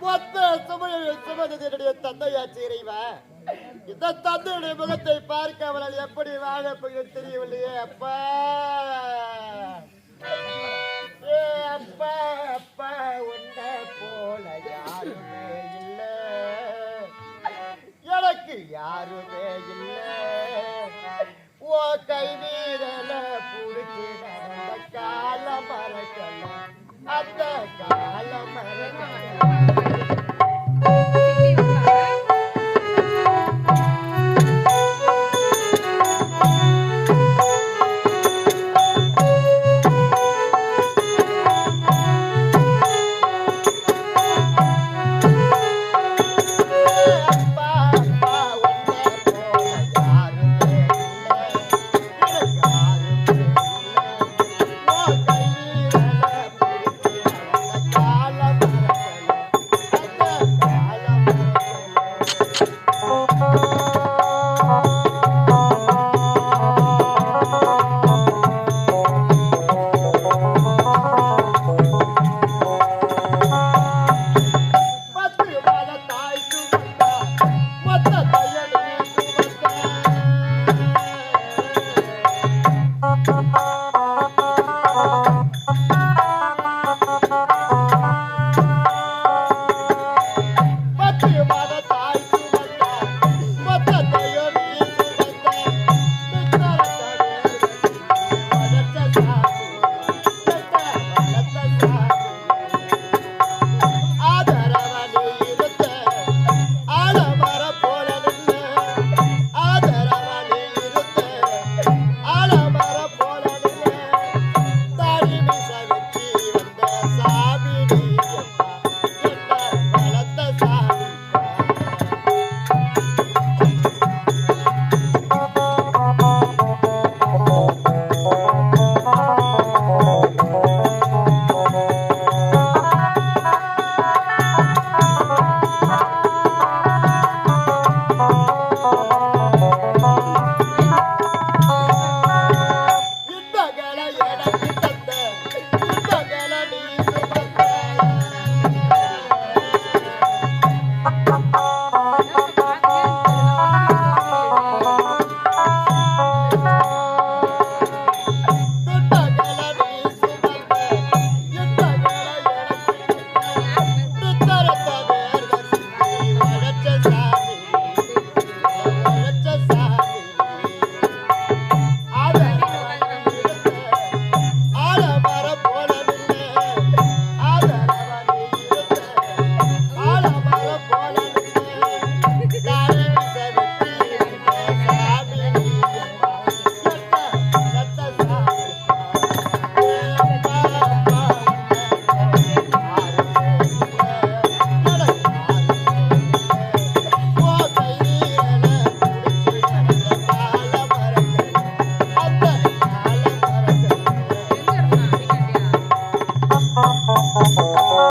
மொத்த சுமையை சுமந்தது என்னுடைய இந்த தந்தையுடைய முகத்தை பார்க்க அவளால் எப்படி வாழ போகிறது தெரியவில்லையே அப்பா. அப்பா அப்பா உன்ன போல யாருமே இல்லை. எனக்கு யாருமே இல்லை. ஓ கை நீரல புடிச்சு காலம் மறக்கலாம் அந்த